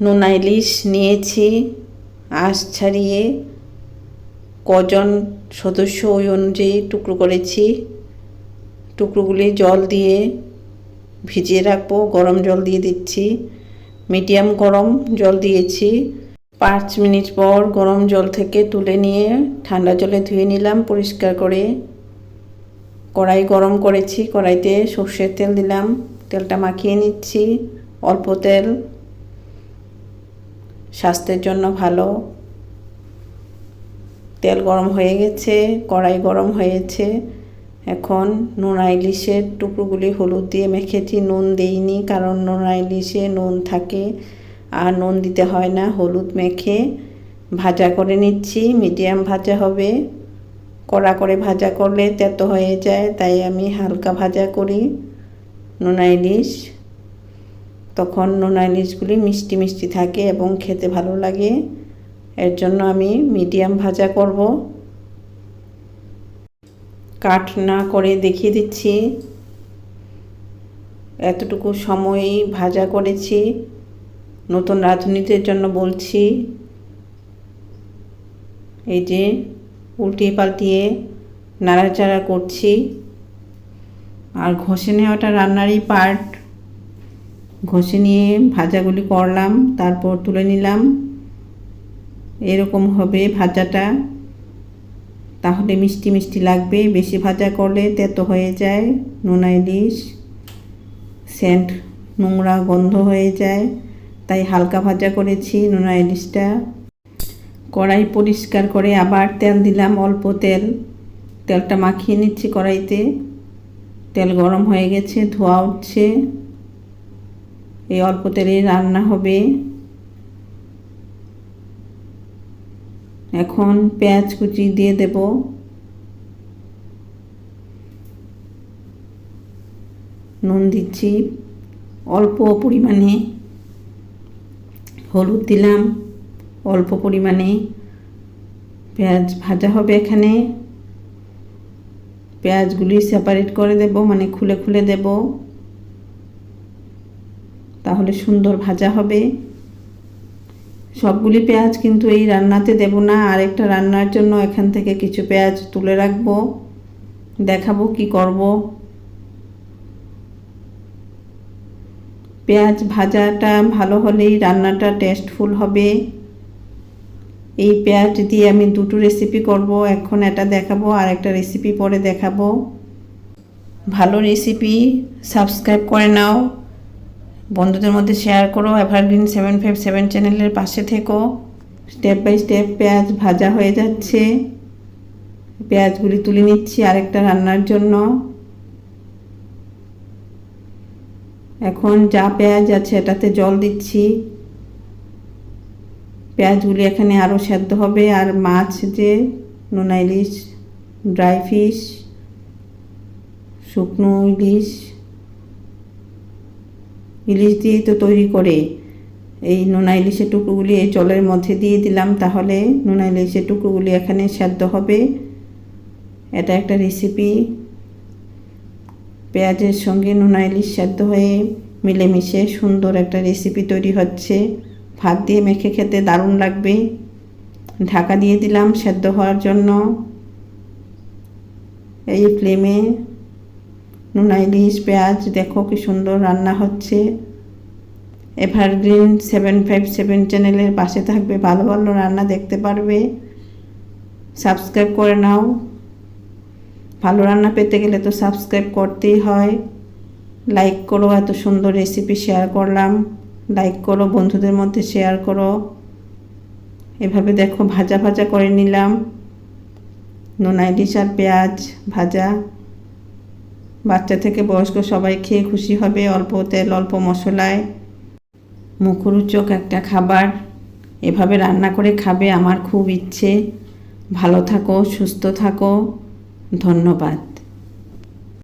নোনা ইলিশ নিয়েছি, আঁশ ছাড়িয়ে কজন সদস্য ওই অনুযায়ী টুকরো করেছি। টুকরোগুলি জল দিয়ে ভিজিয়ে রাখব, গরম জল দিয়ে দিচ্ছি। মিডিয়াম গরম জল দিয়েছি। পাঁচ মিনিট পর গরম জল থেকে তুলে নিয়ে ঠান্ডা জলে ধুয়ে নিলাম পরিষ্কার করে। কড়াই গরম করেছি, কড়াইতে সর্ষের তেল দিলাম। তেলটা মাখিয়ে নিচ্ছি, অল্প তেল। স্বাস্থ্যের জন্য ভালো। তেল গরম হয়ে গেছে, কড়াই গরম হয়েছে। এখন নোনা ইলিশের টুকরোগুলি হলুদ দিয়ে মেখেছি। নুন দেইনি কারণ নোনা ইলিশে নুন থাকে আর নুন দিতে হয় না। হলুদ মেখে ভাজা করে নিচ্ছি। মিডিয়াম ভাজা হবে। কড়া করে ভাজা করলে তেতো হয়ে যায়, তাই আমি হালকা ভাজা করি নোনা ইলিশ তখন নোনা ইলিশগুলি মিষ্টি মিষ্টি থাকে এবং খেতে ভালো লাগে। এর জন্য আমি মিডিয়াম ভাজা করব। কাট না করে দেখিয়ে দিচ্ছি। এতটুকু সময়ই ভাজা করেছি। নতুন রাঁধুনিদের জন্য বলছি। এই যে উল্টিয়ে পাল্টিয়ে নাড়াচাড়া করছি। আর ঘষে নেওয়াটা রান্নারই পার্ট ঘষে নিয়ে ভাজাগুলি করলাম, তারপর তুলে নিলাম। এরকম হবে ভাজাটা। তাহলে মিষ্টি মিষ্টি লাগবে। বেশি ভাজা করলে তেতো হয়ে যায়, নোনা ইলিশ, সেন্ট, নোংরা গন্ধ হয়ে যায়। তাই হালকা ভাজা করেছি নোনা ইলিশটা। কড়াই পরিষ্কার করে আবার তেল দিলাম অল্প তেল। তেলটা মাখিয়ে নিচ্ছি কড়াইতে। তেল গরম হয়ে গেছে, ধোয়া উঠছে। এই অল্প তেলে রান্না হবে। এখন পেঁয়াজ কুচি দিয়ে দেব। নুন দিচ্ছি। অল্প পরিমাণে হলুদ দিলাম। অল্প পরিমাণে পেঁয়াজ ভাজা হবে এখানে। পেঁয়াজগুলি সেপারেট করে দেব মানে খুলে খুলে দেব। তাহলে সুন্দর ভাজা হবে। সবগুলি পেঁয়াজ কিন্তু এই রান্নাতে দেব না। আরেকটা রান্নার জন্য এখান থেকে কিছু পেঁয়াজ তুলে রাখব। দেখাবো কি করব। পেঁয়াজ ভাজাটা ভালো হলেই রান্নাটা টেস্টফুল হবে। এই পেঁয়াজ দিয়ে আমি দুটো রেসিপি করব। এখন এটা দেখাবো আর একটা রেসিপি পরে দেখাবো। ভালো রেসিপি সাবস্ক্রাইব করে নাও। বন্ধুদের মধ্যে শেয়ার করো এভারগ্রিন সেভেন ফাইভ সেভেন চ্যানেলের পাশে থেকো। স্টেপ বাই স্টেপ পেঁয়াজ ভাজা হয়ে যাচ্ছে। পেঁয়াজগুলি তুলে নিচ্ছি আরেকটা রান্নার জন্য। এখন যা পেঁয়াজ আছে এটাতে জল দিচ্ছি। পেঁয়াজগুলি এখানে আরও সেদ্ধ হবে, আর মাছ যে নোনা ইলিশ ড্রাই ফিশ শুকনো ইলিশ ইলিশ দিয়েই তো তৈরি করে। এই নোনা ইলিশের টুকরোগুলি এই জলের মধ্যে দিয়ে দিলাম, তাহলে নোনা ইলিশের টুকরোগুলি এখানে সেদ্ধ হবে। এটা একটা রেসিপি পেঁয়াজের সঙ্গে নোনা ইলিশ সেদ্ধ হয়ে মিলেমিশে সুন্দর একটা রেসিপি তৈরি হচ্ছে। ভাত দিয়ে মেখে খেতে দারুণ লাগবে। ঢাকা দিয়ে দিলাম সেদ্ধ হওয়ার জন্য। এই ফ্লেমে নোনা, ইলিশ, পেঁয়াজ, দেখো কি সুন্দর রান্না হচ্ছে। এভারগ্রিন সেভেন ফাইভ সেভেন চ্যানেলের পাশে থাকবে, ভালো ভালো রান্না দেখতে পারবে। সাবস্ক্রাইব করে নাও। ভালো রান্না পেতে গেলে তো সাবস্ক্রাইব করতেই হয়। লাইক করো, এত সুন্দর রেসিপি শেয়ার করলাম। লাইক করো, বন্ধুদের মধ্যে শেয়ার করো। এভাবে দেখো, ভাজা ভাজা করে নিলাম। নোনা, ইলিশ আর পেঁয়াজ ভাজা। বাচ্চা থেকে বয়স্ক সবাই খেয়ে খুশি হবে অল্প তেল, অল্প মশলায়। মুখরুচক একটা খাবার। এভাবে রান্না করে খাবে আমার খুব ইচ্ছে। ভালো থাকো, সুস্থ থাকো। ধন্যবাদ।